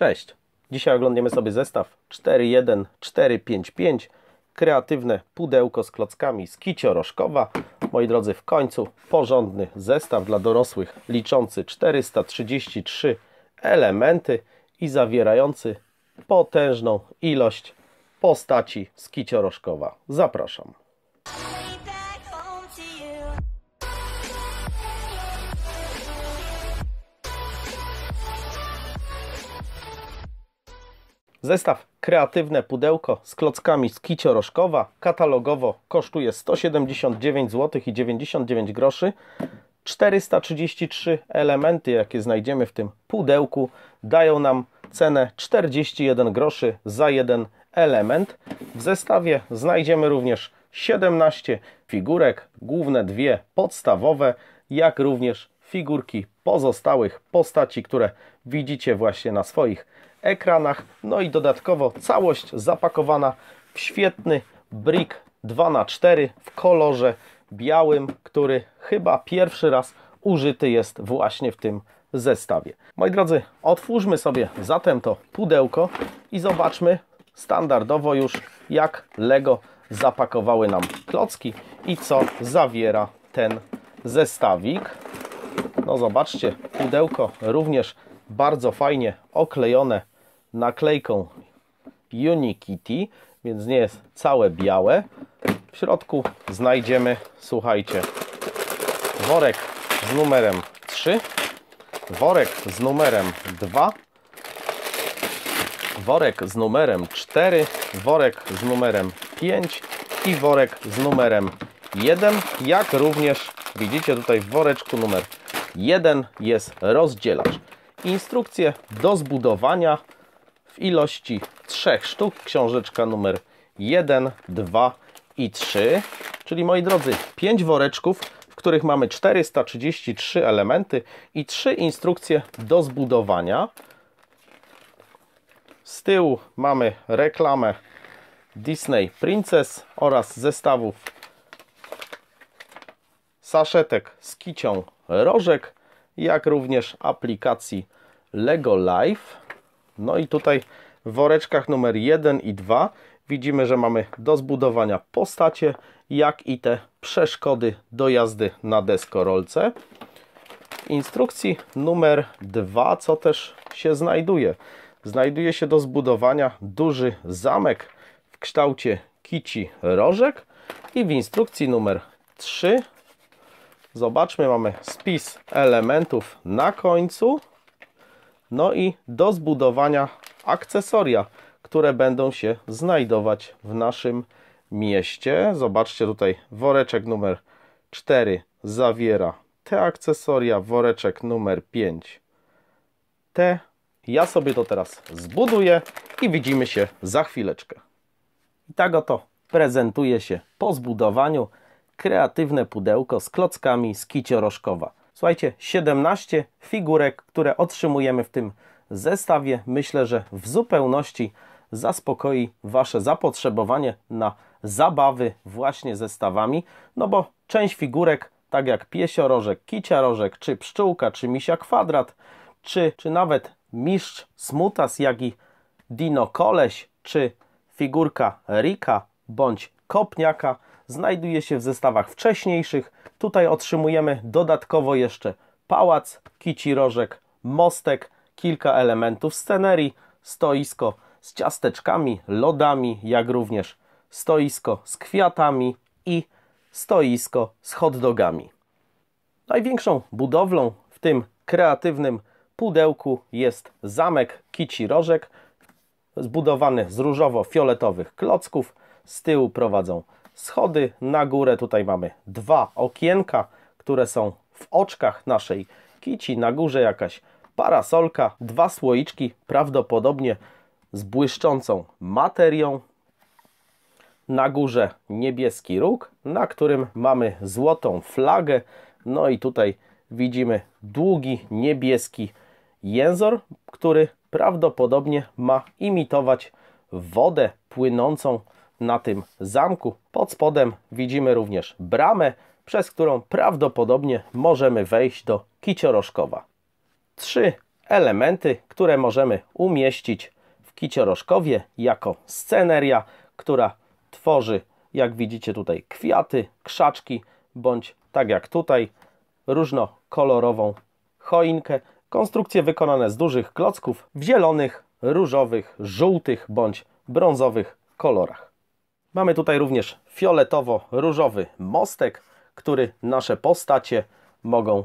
Cześć! Dzisiaj oglądamy sobie zestaw 41455 kreatywne pudełko z klockami z Kiciorożkowa. Moi drodzy, w końcu porządny zestaw dla dorosłych liczący 433 elementy i zawierający potężną ilość postaci z Kiciorożkowa. Zapraszam. Zestaw kreatywne pudełko z klockami z Kiciorożkowa katalogowo kosztuje 179 zł i 99 groszy. 433 elementy, jakie znajdziemy w tym pudełku, dają nam cenę 41 groszy za jeden element. W zestawie znajdziemy również 17 figurek, główne dwie podstawowe, jak również figurki pozostałych postaci, które widzicie właśnie na swoich ekranach. No i dodatkowo całość zapakowana w świetny brick 2x4 w kolorze białym, który chyba pierwszy raz użyty jest właśnie w tym zestawie. Moi drodzy, otwórzmy sobie zatem to pudełko i zobaczmy standardowo już jak Lego zapakowały nam klocki i co zawiera ten zestawik. No zobaczcie, pudełko również bardzo fajnie oklejone naklejką Unikitty, więc nie jest całe białe. W środku znajdziemy, słuchajcie, worek z numerem 3, worek z numerem 2, worek z numerem 4, worek z numerem 5 i worek z numerem 1, jak również widzicie tutaj w woreczku numer 1 jest rozdzielacz. Instrukcje do zbudowania w ilości trzech sztuk. Książeczka numer 1, 2 i 3. Czyli moi drodzy, 5 woreczków, w których mamy 433 elementy i 3 instrukcje do zbudowania. Z tyłu mamy reklamę Disney Princess oraz zestawów saszetek z kicią rożek, jak również aplikacji Lego Life. No i tutaj w woreczkach numer 1 i 2 widzimy, że mamy do zbudowania postacie, jak i te przeszkody do jazdy na deskorolce. W instrukcji numer 2, co też się znajduje? Znajduje się do zbudowania duży zamek w kształcie kici rożek i w instrukcji numer 3 zobaczmy, mamy spis elementów na końcu no i do zbudowania akcesoria, które będą się znajdować w naszym mieście. Zobaczcie tutaj woreczek numer 4 zawiera te akcesoria, woreczek numer 5 te. Ja sobie to teraz zbuduję i widzimy się za chwileczkę. I tak oto prezentuje się po zbudowaniu kreatywne pudełko z klockami z kiciorożkowa. Słuchajcie, 17 figurek, które otrzymujemy w tym zestawie, myślę, że w zupełności zaspokoi Wasze zapotrzebowanie na zabawy właśnie zestawami, no bo część figurek, tak jak piesiorożek, kiciarożek, czy pszczółka, czy misia kwadrat, czy, czy nawet mistrz smutas, jak i dino koleś, czy figurka Rika, bądź kopniaka, znajduje się w zestawach wcześniejszych. Tutaj otrzymujemy dodatkowo jeszcze pałac, kici rożek, mostek, kilka elementów scenerii, stoisko z ciasteczkami, lodami, jak również stoisko z kwiatami i stoisko z hotdogami. Największą budowlą w tym kreatywnym pudełku jest zamek Kici Rożek, zbudowany z różowo-fioletowych klocków. Z tyłu prowadzą schody na górę. Tutaj mamy dwa okienka, które są w oczkach naszej kici. Na górze jakaś parasolka, dwa słoiczki, prawdopodobnie z błyszczącą materią. Na górze niebieski róg, na którym mamy złotą flagę. No i tutaj widzimy długi niebieski jęzor, który prawdopodobnie ma imitować wodę płynącą na tym zamku. Pod spodem widzimy również bramę, przez którą prawdopodobnie możemy wejść do Kiciorożkowa. Trzy elementy, które możemy umieścić w kiciorożkowie jako sceneria, która tworzy, jak widzicie tutaj, kwiaty, krzaczki, bądź tak jak tutaj, różnokolorową choinkę. Konstrukcje wykonane z dużych klocków w zielonych, różowych, żółtych bądź brązowych kolorach. Mamy tutaj również fioletowo-różowy mostek, który nasze postacie mogą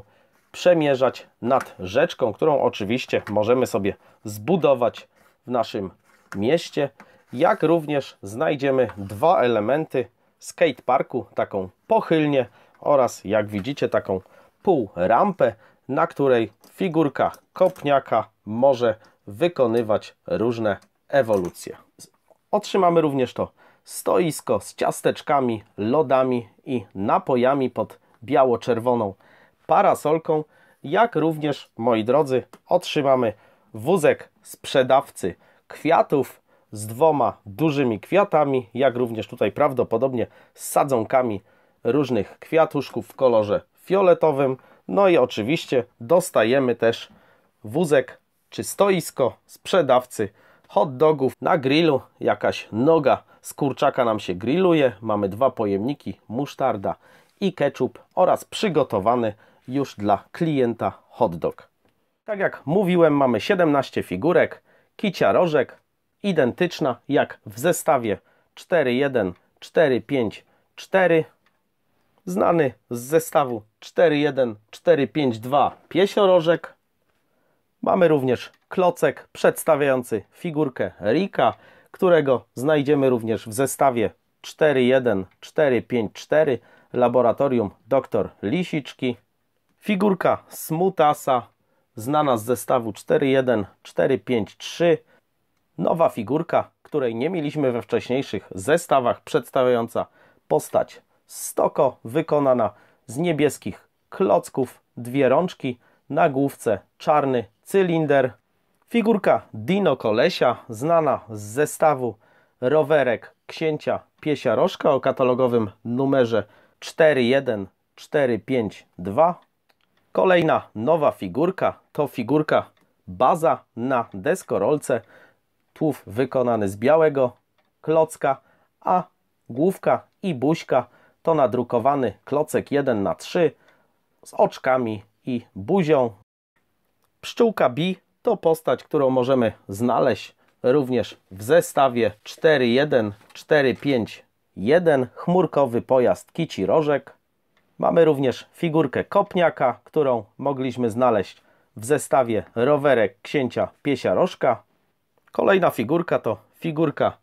przemierzać nad rzeczką, którą oczywiście możemy sobie zbudować w naszym mieście. Jak również znajdziemy dwa elementy skateparku, taką pochylnię oraz jak widzicie taką półrampę, na której figurka kopniaka może wykonywać różne ewolucje. Otrzymamy również to stoisko z ciasteczkami, lodami i napojami pod biało-czerwoną parasolką, jak również, moi drodzy, otrzymamy wózek sprzedawcy kwiatów z dwoma dużymi kwiatami, jak również tutaj prawdopodobnie z sadzonkami różnych kwiatuszków w kolorze fioletowym. No i oczywiście dostajemy też wózek czy stoisko sprzedawcy hot dogów na grillu. Jakaś noga z kurczaka nam się grilluje. Mamy dwa pojemniki, musztarda i ketchup oraz przygotowany już dla klienta hot dog. Tak jak mówiłem, mamy 17 figurek, kicia rożek, identyczna jak w zestawie 4.1, 4.5, 4. Znany z zestawu 4.1, 4.5.2 piesiorożek. Mamy również klocek przedstawiający figurkę Rika, którego znajdziemy również w zestawie 4.1, 4.5.4 Laboratorium Dr Lisiczki. Figurka Smutasa, znana z zestawu 4.1, 4.5.3. Nowa figurka, której nie mieliśmy we wcześniejszych zestawach, przedstawiająca postać Stoko, wykonana z niebieskich klocków, dwie rączki, na główce czarny cylinder. Figurka Dino Kolesia, znana z zestawu rowerek księcia Piesia Rożka o katalogowym numerze 41452. Kolejna nowa figurka to figurka baza na deskorolce. Tłów wykonany z białego klocka, a główka i buźka to nadrukowany klocek 1 na 3 z oczkami i buzią. Pszczółka B to postać, którą możemy znaleźć również w zestawie 4.1, 4.5.1 chmurkowy pojazd Kici Rożek. Mamy również figurkę kopniaka, którą mogliśmy znaleźć w zestawie rowerek księcia Piesia Rożka. Kolejna figurka to figurka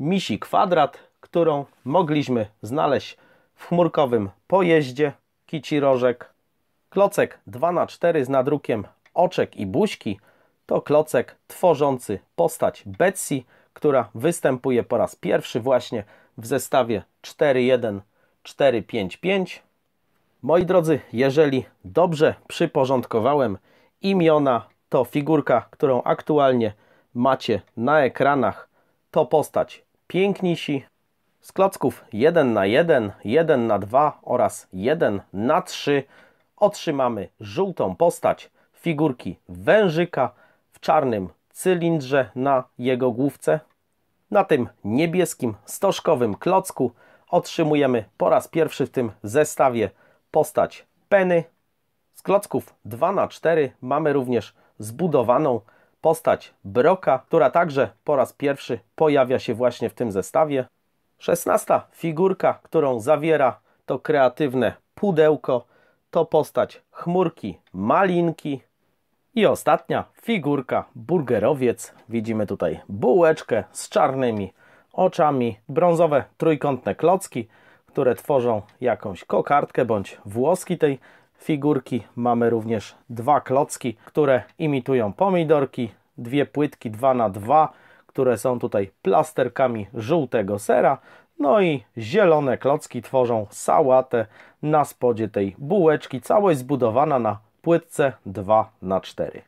Misi Kwadrat, którą mogliśmy znaleźć w chmurkowym pojeździe Kici Rożek. Klocek 2x4 z nadrukiem oczek i buźki to klocek tworzący postać Betsy, która występuje po raz pierwszy właśnie w zestawie 4.1, 4.5.5. Moi drodzy, jeżeli dobrze przyporządkowałem imiona, to figurka, którą aktualnie macie na ekranach, to postać Pięknisi z klocków 1 na 1, 1 na 2 oraz 1 na 3 otrzymamy żółtą postać figurki wężyka w czarnym cylindrze na jego główce. Na tym niebieskim stożkowym klocku otrzymujemy po raz pierwszy w tym zestawie postać Penny. Z klocków 2 na 4 mamy również zbudowaną postać Broka, która także po raz pierwszy pojawia się właśnie w tym zestawie. Szesnasta figurka, którą zawiera to kreatywne pudełko, to postać chmurki Malinki. I ostatnia figurka burgerowiec. Widzimy tutaj bułeczkę z czarnymi oczami, brązowe trójkątne klocki, które tworzą jakąś kokardkę bądź włoski tej figurki. Mamy również dwa klocki, które imitują pomidorki, dwie płytki 2 na 2 które są tutaj plasterkami żółtego sera. No i zielone klocki tworzą sałatę na spodzie tej bułeczki. Całość zbudowana na płytce 2 na 4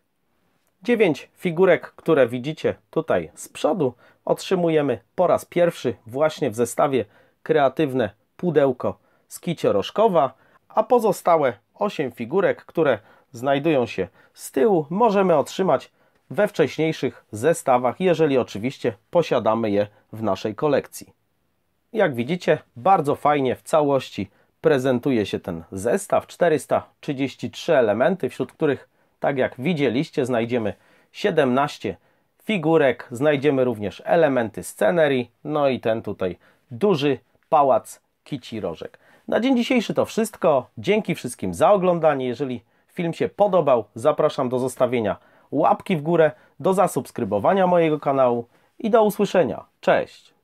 9 figurek, które widzicie tutaj z przodu, otrzymujemy po raz pierwszy właśnie w zestawie kreatywne pudełko z kiciorożkowa, a pozostałe 8 figurek, które znajdują się z tyłu, możemy otrzymać we wcześniejszych zestawach, jeżeli oczywiście posiadamy je w naszej kolekcji. Jak widzicie, bardzo fajnie w całości prezentuje się ten zestaw. 433 elementy, wśród których, tak jak widzieliście, znajdziemy 17 figurek, znajdziemy również elementy scenerii, no i ten tutaj duży pałac Kici Rożek. Na dzień dzisiejszy to wszystko. Dzięki wszystkim za oglądanie. Jeżeli film się podobał, zapraszam do zostawienia łapki w górę, do zasubskrybowania mojego kanału i do usłyszenia. Cześć!